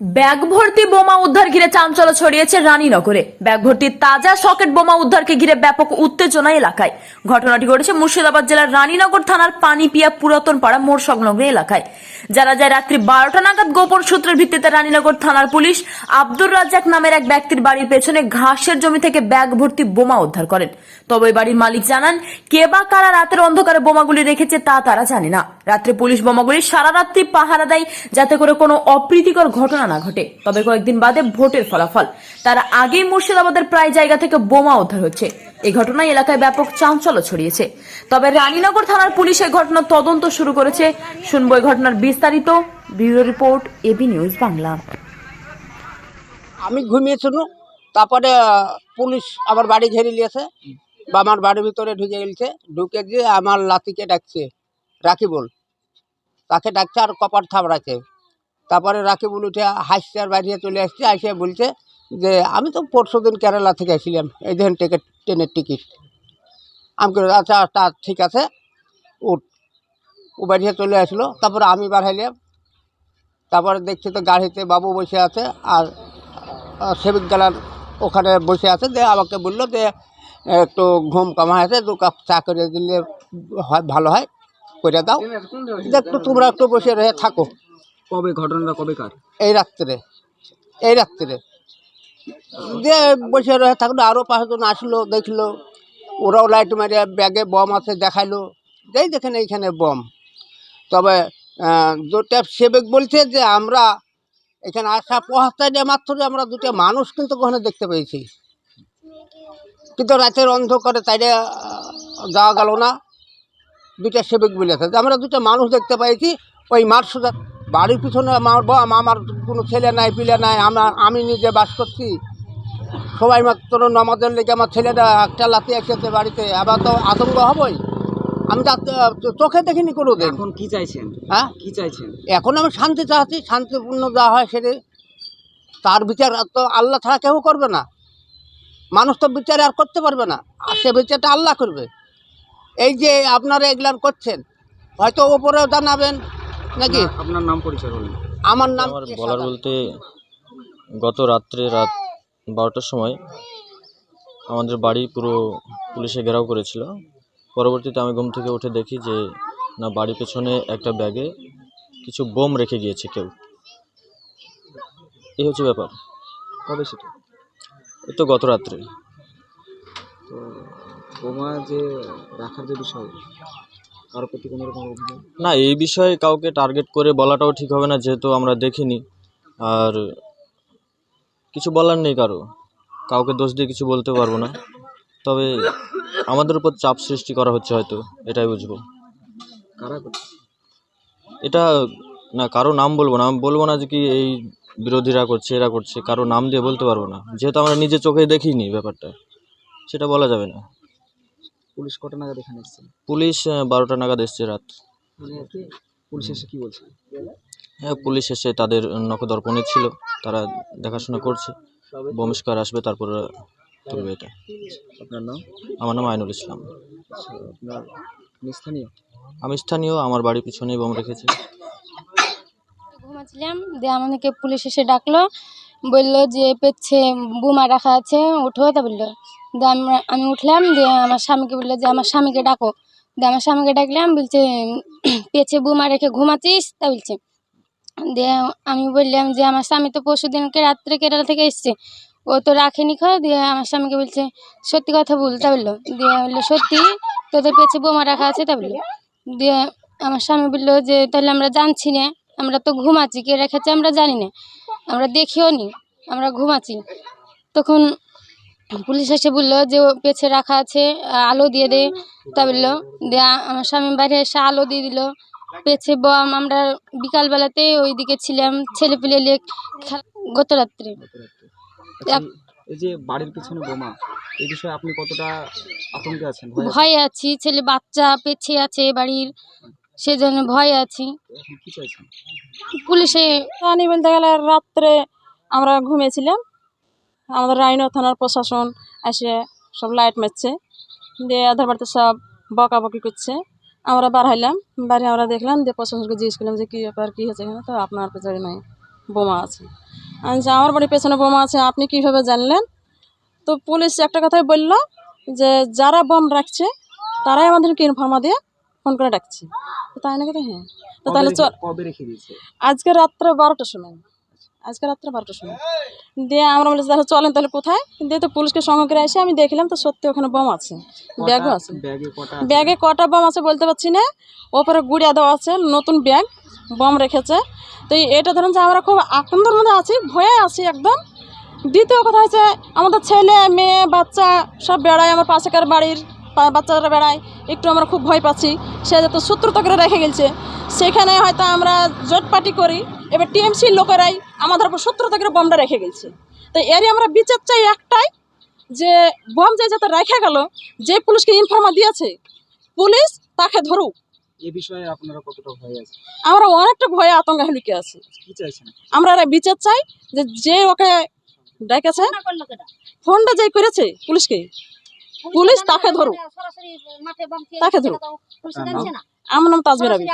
Bag ভর্তি বোমা উদ্ধার ঘিরে চাঞ্চল্য ছড়িয়েছে রানীনগরে। ব্যাগ ভর্তি তাজা সকেট বোমা উদ্ধারকে ঘিরে ব্যাপক উত্তেজনা এলাকায়। ঘটনাটি ঘটেছে মুর্শিদাবাদ জেলার রানীনগর থানার পানিপিয়া পুরাতন পাড়া মোড় সংলগ্ন এলাকায়। জানা যায়, রাত্রি বারোটা নাগাদ গোপন সূত্রের ভিত্তিতে রানীনগর থানার পুলিশ আব্দুর রাজ্জাক নামের এক ব্যক্তির বাড়ির পেছনে ঘাসের জমি থেকে ব্যাগ ভর্তি বোমা উদ্ধার করেন। তবে ওই বাড়ির মালিক জানান, কে বা কারা রাতের অন্ধকারে বোমাগুলি রেখেছে তা তারা জানে না। রাত্রে পুলিশ বোমাগুলি সারা রাত্রি পাহারা দেয়, যাতে করে কোনো অপ্রীতিকর ঘটনা না ঘটে। তবে কয়েকদিন বাদে ভোটের ফলাফল। তার আগেই মুর্শিদাবাদের প্রায় জায়গা থেকে বোমা উদ্ধার হচ্ছে। এই ঘটনায় এলাকায় ব্যাপক চাঞ্চল্য ছড়িয়েছে। তবে রানীনগর থানার পুলিশ এই ঘটনার তদন্ত শুরু করেছে। শুনব এই ঘটনার বিস্তারিত। Bureau report AB news Bangla. আমি ঘুমিয়েছিল তারপরে আহ, পুলিশ আমার বাড়ি ঘেরে নিয়েছে বা আমার বাড়ির ভিতরে ঢুকে গেছে। ঢুকে গিয়ে আমার লাতিকে ডাকছে রাকিবুল। তাকে ডাকছে আর কপার থাপড়াচ্ছে তারপরে রাকিবুল উঠে হাসছে আর বাইরে চলে আসছে আসে বলছে যে আমি তো পরশু দিন কেরালা থেকে আসছিলাম। এই দেখেন টিকিট ট্রেনের টিকিট। আমি আচ্ছা তা ঠিক আছে উঠ। ও বাইরে চলে আসলো। তারপরে আমি বাড়াইলাম। তারপরে দেখছি তো গাড়িতে বাবু বসে আছে আর সেবিক গেলার ওখানে বসে আছে। যে আমাকে বলল যে একটু ঘুম কমা আছে দু কাপ চা করে দিলে হয় ভালো হয় করে দাও। একটু তোমরা একটু বসে রয়ে থাকো। কবে ঘটনাটা কবে কার? এই রাত্রে এই রাত্রে। যে বসে রয়ে থাকল আরও পাঁচজন আসলো, দেখল, ওরাও লাইট মারিয়ে ব্যাগে বম আছে, দেখাইলো। যেই দেখেন এইখানে বম তবে দুটা সেবেক বলছে যে আমরা এখানে আসা পৌঁছাতে মাত্র আমরা দুটো মানুষ কিন্তু ওখানে দেখতে পেয়েছি। কিন্তু রাতের অন্ধকারে তাইলে যাওয়া গেল না। দুটা সেবক বলেছে যে আমরা দুটো মানুষ দেখতে পেয়েছি, ওই মাঠ সোজা বাড়ির পিছনে আমার বাবা আমার কোনো ছেলে নাই পিলে নাই আমার আমি নিজে বাস করছি। সবাই মাত্র নমাজের লেগে আমার ছেলেটা একটা লাতি এসেছে বাড়িতে। আবার তো আতঙ্ক হবই। আমি তো চোখে দেখিনি কোনো দিন এখন কি চাইছেন? হ্যাঁ? কী চাইছেন? এখন আমি শান্তি চাচ্ছি শান্তিপূর্ণ যা হয় সেটা তার বিচার তো আল্লাহ ছাড়া কেউ করবে না। মানুষ তো বিচার আর করতে পারবে না। আর সে বিচারটা আল্লাহ করবে। এই যে আপনারা এগুলান করছেন হয়তো ওপরেও জানাবেন নাকি? আপনার নাম পরিচয় বলুন। আমার নাম আমার বলার বলতে গত রাত্রে রাত বারোটার সময় আমাদের বাড়ি পুরো পুলিশে ঘেরাও করেছিল। পরবর্তীতে আমি ঘুম থেকে উঠে দেখি যে না বাড়ির পেছনে একটা ব্যাগে কিছু বোম রেখে গিয়েছে কেউ। এই হচ্ছে ব্যাপার। কবে সেটা? এই তো গত রাত্রে। তো বোমা যে রাখার যে বিষয় কারোর প্রতি কোনো রকম অভিযোগ? না এই বিষয়ে কাউকে টার্গেট করে বলাটাও ঠিক হবে না যেহেতু আমরা দেখিনি। আর কিছু বলার নেই কারও। কাউকে দোষ দিয়ে কিছু বলতে পারব না। তবে আমাদের উপর চাপ সৃষ্টি করা হচ্ছে হয়তো এটাই বুঝব। কারা করছে? এটা না কারও নাম বলব না। আমি বলব না যে কি এই বিরোধীরা করছে এরা করছে কারও নাম দিয়ে বলতে পারব না। যেহেতু আমরা নিজে চোখে দেখিনি ব্যাপারটা সেটা বলা যাবে না। পুলিশ কটা নাগাদ এখানে এসছে? পুলিশ বারোটা নাগাদ এসছে রাত। মানে আর কি? পুলিশ এসে কি বলছে? হ্যাঁ পুলিশ এসে তাদের নখদর্পণে ছিল। তারা দেখাশোনা করছে। বমিষ্কার আসবে তারপরে তুলবে এটা। আপনার নাম? আমার নাম আইনুল ইসলাম। আচ্ছা, আপনার আপনি স্থানীয়? আমি স্থানীয় আমার বাড়ির পিছনেই বোম রেখেছে। ঘুমাচ্ছিলাম দিয়ে আমাদেরকে পুলিশ এসে ডাকলো বলল যে পেচ্ছে বোমা রাখা আছে উঠো তা বলল। দিয়ে আমরা, আমি উঠলাম দিয়ে আমার স্বামীকে বলল যে, আমার স্বামীকে ডাকো। দিয়ে আমার স্বামীকে ডাকলাম, বলছে পেছে বোমা রেখে ঘুমাচ্ছিস তা বলছে। দিয়ে আমি বললাম যে, আমার স্বামী তো পরশু দিনকে রাত্রে কেরালা থেকে এসছে। ও তো রাখেনি খো দিয়ে আমার স্বামীকে বলছে, সত্যি কথা বল। তা বলল। দিয়ে বলল, সত্যি? তোদের পেছে বোমা রাখা আছে? তা বলল। দিয়ে আমার স্বামী বলল যে, তাহলে আমরা জানছি না। আমরা তো ঘুমাচ্ছি। কে রেখেছে আমরা জানি না। আমরা দেখিও নি। আমরা ঘুমাচ্ছি। তখন পুলিশ এসে বলল যে ও পেছে রাখা আছে আলো দিয়ে দে। তা বলল দিয়ে আমার স্বামী বাইরে এসে আলো দিয়ে দিল। পেছে বম আমরা বিকালবেলাতে ওইদিকে ছিলাম ছেলে পেলে খেলা গত রাত্রে। আচ্ছা, এই যে বাড়ির পিছনে বোমা এই বিষয়ে আপনি কতটা আতঙ্কে আছেন? ভয়ে আছি ছেলে বাচ্চা পেছে আছে বাড়ির সেজন্য ভয়ে আছি। পুলিশে বলতে গেলে রাত্রে আমরা ঘুমিয়েছিলাম। আমাদের রাইনো থানার প্রশাসন এসে সব লাইট মারছে। দিয়ে আধার বাড়িতে সব বকাবকি করছে। আমরা বার হইলাম বাড়ি আমরা দেখলাম দিয়ে প্রশাসনকে জিজ্ঞেস করলাম যে কী ব্যাপার কী হয়েছে এখানে? তো আপনার পেছনে নাই বোমা আছে। আচ্ছা আমার বাড়ির পেছনে বোমা আছে আপনি কীভাবে জানলেন? তো পুলিশ একটা কথাই বলল যে যারা বোম রাখছে তারাই আমাদেরকে ইনফর্মা দিয়ে ফোন করে ডাকছে। তো তাই নাকি তো হ্যাঁ? তো তাহলে আজকে রাত্রে বারোটার সময়। আজকে রাত্রে বারোটার সময়। দিয়ে আমরা বলেছি তাহলে চলেন তাহলে কোথায়? দিয়ে তো পুলিশকে সঙ্গে করে এসে আমি দেখলাম তো সত্যি ওখানে বোম আছে। ব্যাগও আছে? ব্যাগে কটা বোম আছে বলতে পারছি না। ওপরে গুড়িয়া দেওয়া আছে নতুন ব্যাগ বোম রেখেছে। তো এটা ধরুন যে আমরা খুব আনন্দের মধ্যে আছি ভয়ে আছি একদম। দ্বিতীয় কথা হচ্ছে আমাদের ছেলে মেয়ে বাচ্চা সব বেড়ায় আমার পাশেকার বাড়ির। বাচ্চারা বেড়ায় একটু আমরা খুব ভয় পাচ্ছি। সে যত সূত্রতা করে রেখে গেছে সেখানে হয়তো আমরা জোট পার্টি করি এবার টিএমসির লোকেরাই আমাদের উপর সূত্রতা করে বোমটা রেখে গেছে তো এরই আমরা বিচার চাই একটাই যে বোম যে যাতে রেখে গেল যে পুলিশকে ইনফরমা দিয়েছে পুলিশ তাকে ধরুক। এ বিষয়ে আপনারা কতটা ভয় আছে আমরা অনেকটা ভয়ে আতঙ্কে লুকে আছি। আমরা এরা বিচার চাই যে যে ওকে ডেকেছে ফোনটা যে করেছে পুলিশকে পুলিশ তাকে ধরুক। তাকে ধরুক। আমার নাম আবিদ।